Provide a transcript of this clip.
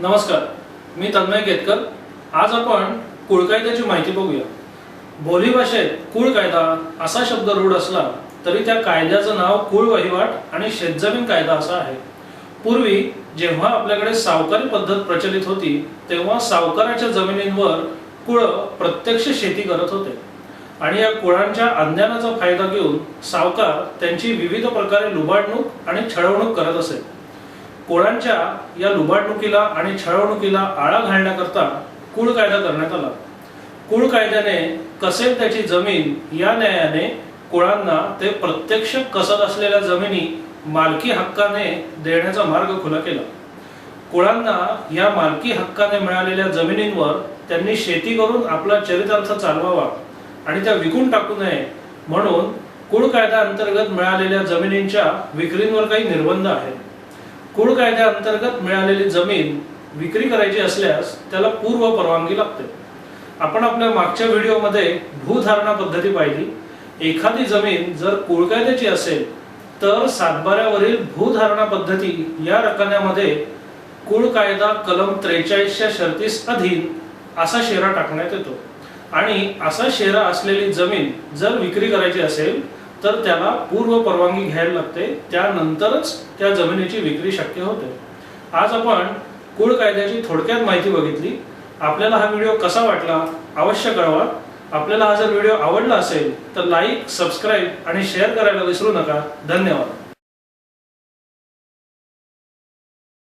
नमस्कार मी तन्मय केतकर. आज आपण कुळ कायद्याची माहिती बघूया. बोली भाषेत कुळ कायदा असा शब्द रूढ असला तरी त्या कायद्याचं नाव कुळ वहिवाट आणि शेतजमीन कायदा असा आहे. पूर्वी जेव्हा आपल्याकडे सावकारी पद्धत प्रचलित होती तेव्हा सावकाराच्या जमिनींवर कुळ प्रत्यक्ष शेती करत होते. आणि या कुळांच्या अज्ञानाचा फायदा घेऊन सावकार त्यांची विविध प्रकारे लुबाडणूक आणि छळवणूक करत असे. कोळांच्या या लुबाडणुकीला आणि छळवणुकीला आळा घालण्याकरता कुळ कायदा करण्यात आला. कुळ कायद्याने कसेल त्याची जमीन या न्यायाने कुळांना ते प्रत्यक्ष कसत असलेल्या जमिनी मालकी हक्काने देण्याचा मार्ग खुला केला. कुळांना या मालकी हक्काने मिळालेल्या जमिनींवर त्यांनी शेती करून आपला चरितार्थ चालवावा आणि त्या विकून टाकू नये म्हणून कुळ कायदा अंतर्गत मिळालेल्या जमिनींच्या विक्रींवर काही निर्बंध आहेत. कुळ कायद्या अंतर्गत मिळालेली जमीन विक्री करायची असल्यास त्याला पूर्व परवानगी लागते. आपण आपल्या मागच्या व्हिडिओमध्ये भूधारणा पद्धती पाहिली. एखादी जमीन जर कुळ कायद्याची असेल तर सातबाऱ्यावरील भूधारणा पद्धती या रकान्यामध्ये कुळ कायदा कलम त्रेचाळीसच्या शर्तीस अधीन असा शेरा टाकण्यात येतो. आणि असा शेरा असलेली जमीन जर विक्री करायची असेल तर त्याला पूर्व परवानगी घ्यायला लागते. त्यानंतरच त्या जमिनीची विक्री शक्य होते. आज आपण कुळ कायद्याची थोडक्यात माहिती बघितली. आपल्याला हा व्हिडिओ कसा वाटला अवश्य कळवा. आपल्याला हा जर व्हिडिओ आवडला असेल तर लाईक सबस्क्राईब आणि शेअर करायला विसरू नका. धन्यवाद.